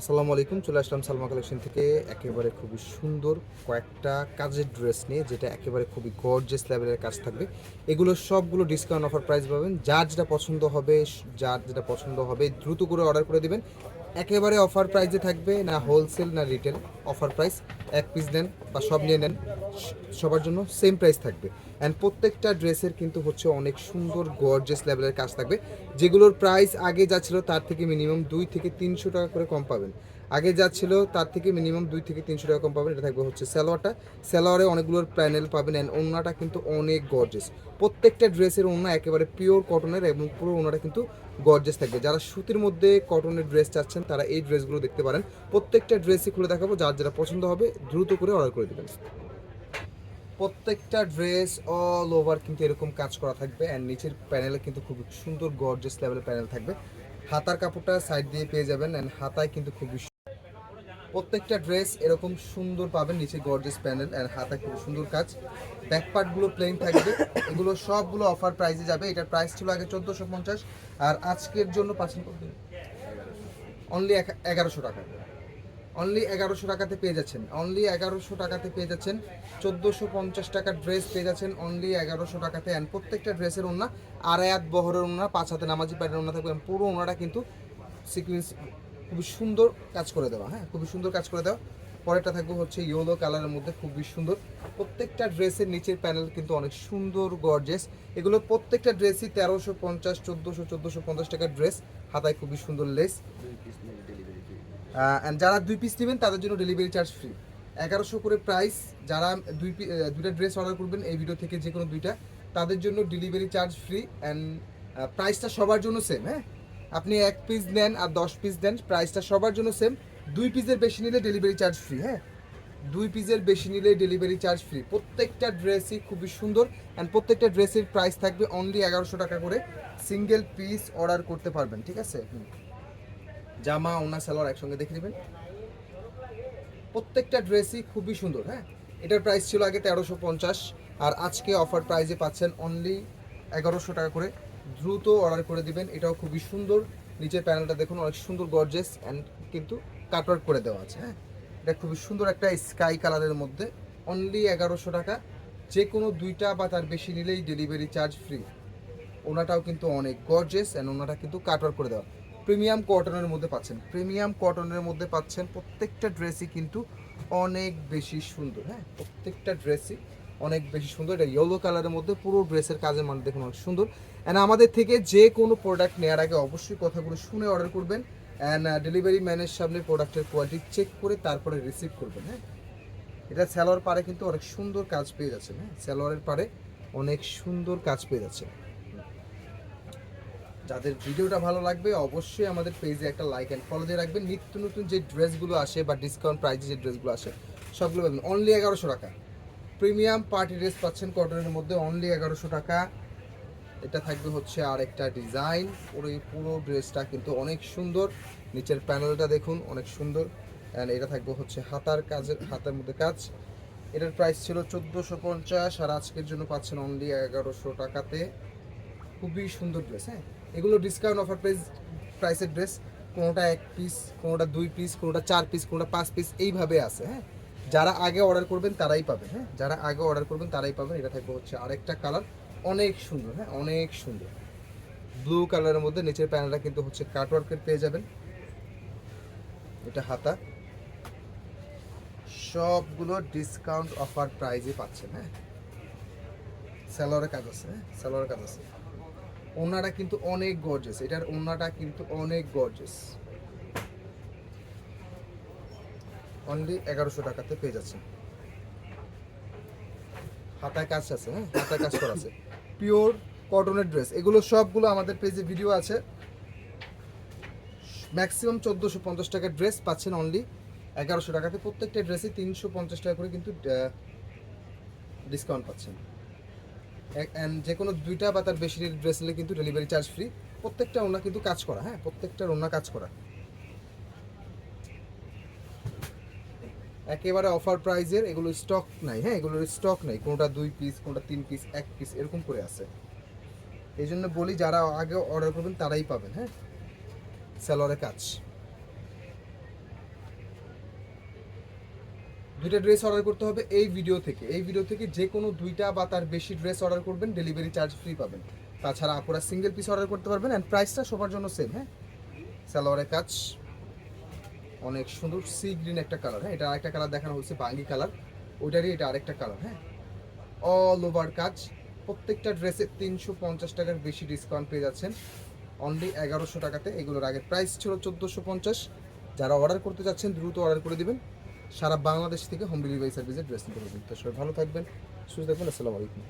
আসসালামু আলাইকুম, চলে আসলাম সালমা কালেকশন থেকে। একেবারে খুবই সুন্দর কয়েকটা কাজের ড্রেস নিয়ে, যেটা একেবারে খুবই গর্জেস লেভেলের কাজ থাকবে। এগুলো সবগুলো ডিসকাউন্ট অফার প্রাইস পাবেন। যার যেটা পছন্দ হবে, যার যেটা পছন্দ হবে, দ্রুত করে অর্ডার করে দিবেন। একেবারে অফার প্রাইসে থাকবে, না হোলসেল না রিটেল অফার প্রাইস এক পিস নেন বা সব নিয়ে নেন, সবার জন্য সেম প্রাইস থাকবে। অ্যান্ড প্রত্যেকটা ড্রেসের কিন্তু হচ্ছে অনেক সুন্দর গর্জেস লেভেলের কাজ থাকবে। যেগুলোর প্রাইস আগে যা ছিল তার থেকে মিনিমাম দুই থেকে তিনশো টাকা করে কম পাবেন। আগে যা ছিল তার থেকে মিনিমাম দুই থেকে তিনশো টাকা কম পাবেন, এটা থাকবে হচ্ছে সালোয়ারটা। সালোয়ারে অনেকগুলোর প্যানেল পাবেন অ্যান্ড ওড়নাটা কিন্তু অনেক গর্জেস প্রত্যেকটা ড্রেসের ওড়না একেবারে পিওর কটনের এবং পুরো ওড়নাটা কিন্তু গর্জেস থাকবে। যারা সুতির মধ্যে কটনের ড্রেস চাচ্ছেন, তারা এই ড্রেসগুলো দেখতে পারেন। প্রত্যেকটা ড্রেসই খুলে দেখাবো, যার যেটা পছন্দ হবে দ্রুত করে অর্ডার করে দেবেন। প্রত্যেকটা ড্রেস অল ওভার কিন্তু এরকম কাজ করা থাকবে অ্যান্ড নিচের প্যানেলে কিন্তু খুব সুন্দর গর্জেস লেভেলের প্যানেল থাকবে। হাতার কাপড়টা সাইড দিয়ে পেয়ে যাবেন অ্যান্ড হাতায় কিন্তু খুবই প্রত্যেকটা ড্রেস এরকম সুন্দর পাবেন, নিচে গর্জেস প্যানেল অ্যান্ড হাতা খুব সুন্দর কাজ। ব্যাক পার্টগুলো প্লেন থাকবে, এগুলো সবগুলো অফার প্রাইসে যাবে। এটার প্রাইস ছিল আগে চোদ্দোশো পঞ্চাশ, আর আজকের জন্য পাচ্ছেন অনলি এগারোশো টাকা। অনলি এগারোশো টাকাতে পেয়ে যাচ্ছেন। অনলি এগারোশো টাকাতে পেয়ে যাচ্ছেন। চোদ্দোশো পঞ্চাশ টাকার ড্রেস পেয়ে যাচ্ছেন অনলি এগারোশো টাকাতে। অ্যান্ড প্রত্যেকটা ড্রেসের ওনা আড়ায়াত বহরের ওনা পাঁচ হাতে নামাজি প্যাটের ওনা থাকবে। পুরো ওনাটা কিন্তু সিকুয়েন্স খুবই সুন্দর কাজ করে দেওয়া হ্যাঁ খুবই সুন্দর কাজ করে দেওয়া। পরেরটা থাকবে হচ্ছে ইয়েলো কালারের মধ্যে খুবই সুন্দর। প্রত্যেকটা ড্রেসের নিচের প্যানেল কিন্তু অনেক সুন্দর গর্জেস এগুলো প্রত্যেকটা ড্রেসই তেরোশো পঞ্চাশ, চোদ্দোশো চোদ্দোশো পঞ্চাশ টাকার ড্রেস হাতায় খুবই সুন্দর লেস যারা দুই পিস নেবেন, তাদের জন্য ডেলিভারি চার্জ ফ্রি এগারোশো করে প্রাইস যারা দুই দুইটা ড্রেস অর্ডার করবেন, এই ভিডিও থেকে যে কোনো দুইটা, তাদের জন্য ডেলিভারি চার্জ ফ্রি অ্যান্ড প্রাইসটা সবার জন্য সেম হ্যাঁ? আপনি এক পিস নেন আর দশ পিস দেন প্রাইসটা সবার জন্য সেম দুই পিসের বেশি নিলে ডেলিভারি চার্জ ফ্রি হ্যাঁ? দুই পিসের বেশি নিলে ডেলিভারি চার্জ ফ্রি প্রত্যেকটা ড্রেসই খুবই সুন্দর অ্যান্ড প্রত্যেকটা ড্রেসের প্রাইস থাকবে অনলি এগারোশো টাকা করে। সিঙ্গেল পিস অর্ডার করতে পারবেন, ঠিক আছে। জামা, ওনা, সালোয়ার একসঙ্গে দেখে নেবেন। প্রত্যেকটা ড্রেসই খুবই সুন্দর হ্যাঁ? এটার প্রাইস ছিল আগে তেরোশো পঞ্চাশ আর আজকে অফার প্রাইসে পাচ্ছেন অনলি এগারোশো টাকা করে। দ্রুত অর্ডার করে দিবেন। এটাও খুবই সুন্দর। নিচের প্যানেলটা দেখুন, অনেক সুন্দর গর্জেস অ্যান্ড কিন্তু কাটওয়ার্ক করে দেওয়া আছে হ্যাঁ? এটা খুবই সুন্দর একটা স্কাই কালারের মধ্যে। অনলি এগারোশো টাকা। যে কোনো দুইটা বা তার বেশি নিলেই ডেলিভারি চার্জ ফ্রি ওনাটাও কিন্তু অনেক গর্জেস অ্যান্ড ওনাটা কিন্তু কাটওয়ার করে দেওয়া। প্রিমিয়াম কটনের মধ্যে পাচ্ছেন। প্রিমিয়াম কটনের মধ্যে পাচ্ছেন প্রত্যেকটা ড্রেসই কিন্তু অনেক বেশি সুন্দর হ্যাঁ? প্রত্যেকটা ড্রেসই অনেক বেশি সুন্দর। এটা ইয়েলো কালারের মধ্যে পুরো ড্রেসের কাজের মান দেখুন অনেক সুন্দর। অ্যান্ড আমাদের থেকে যে কোনো প্রোডাক্ট নেওয়ার আগে অবশ্যই কথাগুলো শুনে অর্ডার করবেন। অ্যান্ড ডেলিভারি ম্যানের সামনে প্রোডাক্টের কোয়ালিটি চেক করে তারপরে রিসিভ করবেন হ্যাঁ? এটা স্যালোয়ার পারে কিন্তু অনেক সুন্দর কাজ পেয়ে যাচ্ছেন হ্যাঁ? স্যালোয়ারের পারে অনেক সুন্দর কাজ পেয়ে যাচ্ছেন যাদের ভিডিওটা ভালো লাগবে অবশ্যই আমাদের পেজে একটা লাইক অ্যান্ড ফলো দিয়ে রাখবেন। নিত্য নতুন যে ড্রেসগুলো আসে বা ডিসকাউন্ট প্রাইজে যে ড্রেসগুলো আসে, সবগুলো পাবেন। অনলি এগারোশো টাকা। প্রিমিয়াম পার্টি ড্রেস পাচ্ছেন কটনের মধ্যে অনলি এগারোশো টাকা। এটা থাকবে হচ্ছে আর একটা ডিজাইন পুরো পুরো ড্রেসটা কিন্তু অনেক সুন্দর। নিচের প্যানেলটা দেখুন, অনেক সুন্দর। অ্যান্ড এটা থাকবে হচ্ছে হাতার কাজের হাতের মধ্যে কাজ। এটার প্রাইস ছিল চোদ্দোশো পঞ্চাশ, আর আজকের জন্য পাচ্ছেন অনলি এগারোশো টাকাতে। খুবই সুন্দর ড্রেস হ্যাঁ? এগুলো ডিসকাউন্ট অফার প্রাইস প্রাইসের ড্রেস কোনোটা এক পিস কোনোটা দুই পিস কোনোটা চার পিস কোনোটা পাঁচ পিস এইভাবে আছে হ্যাঁ? যারা আগে অর্ডার করবেন, তারাই পাবেন হ্যাঁ? যারা আগে অর্ডার করবেন, তারাই পাবেন। এটা থাকবে হচ্ছে আরেকটা কালার অনেক সুন্দর হ্যাঁ? অনেক সুন্দর। ব্লু কালারের মধ্যে নিচের প্যানেলটা কিন্তু হচ্ছে কাটওয়ার্কের পেয়ে যাবেন। এটা হাতা। সবগুলো ডিসকাউন্ট অফার প্রাইজে পাচ্ছেন হ্যাঁ? স্যালোয়ারের কাজ আছে হ্যাঁ? স্যালোয়ারের কাজ আছে। ওনাটা কিন্তু অনেক গর্জেস এটার ওনাটা কিন্তু অনেক গর্জেস অনলি এগারোশো টাকাতে পেয়ে যাচ্ছেন। হাতায় কাজ আছে হ্যাঁ? হাতায় কাজ করা আছে। পিওর কটনের ড্রেস এগুলো সবগুলো আমাদের পেজে ভিডিও আছে। ম্যাক্সিমাম চোদ্দোশো পঞ্চাশ টাকার ড্রেস পাচ্ছেন অনলি এগারোশো টাকাতে প্রত্যেকটা ড্রেসে তিনশো পঞ্চাশ টাকা করে কিন্তু ডিসকাউন্ট পাচ্ছেন। অ্যান্ড যে কোনো দুইটা বা তার বেশি ড্রেস নিলে কিন্তু ডেলিভারি চার্জ ফ্রি প্রত্যেকটা ওনা কিন্তু কাজ করা হ্যাঁ? প্রত্যেকটা ওনা কাজ করা। একেবারে অফার প্রাইজের এগুলো স্টক নাই হ্যাঁ? এগুলোর স্টক নাই। কোনোটা দুই পিস কোনোটা তিন পিস এক পিস এরকম করে আছে। এই জন্য বলি, যারা আগে অর্ডার করবেন, তারাই পাবেন হ্যাঁ? স্যালোয়ারের কাজ। দুইটা ড্রেস অর্ডার করতে হবে এই ভিডিও থেকে। এই ভিডিও থেকে যে কোনো দুইটা বা তার বেশি ড্রেস অর্ডার করবেন ডেলিভারি চার্জ ফ্রি পাবেন। তাছাড়া আপনারা সিঙ্গেল পিস অর্ডার করতে পারবেন অ্যান্ড প্রাইসটা সবার জন্য সেম হ্যাঁ? সালোয়ারের কাজ। অনেক সুন্দর সি গ্রিন একটা কালার হ্যাঁ? এটা আরেকটা কালার দেখানো হচ্ছে বাঙ্গি কালার ওইটারই এটা আরেকটা কালার হ্যাঁ? অল ওভার কাজ। প্রত্যেকটা ড্রেসে তিনশো পঞ্চাশ টাকার বেশি ডিসকাউন্ট পেয়ে যাচ্ছেন। অনলি এগারোশো টাকাতে। এগুলোর আগের প্রাইস ছিল চোদ্দোশো পঞ্চাশ। যারা অর্ডার করতে চাচ্ছেন দ্রুত অর্ডার করে দিবেন। সারা বাংলাদেশ থেকে হোম ডেলিভারি সার্ভিসের ড্রেস নিতে পারবেন। তো সবাই ভালো থাকবেন, সুস্থ থাকবেন। আসসালামু আলাইকুম।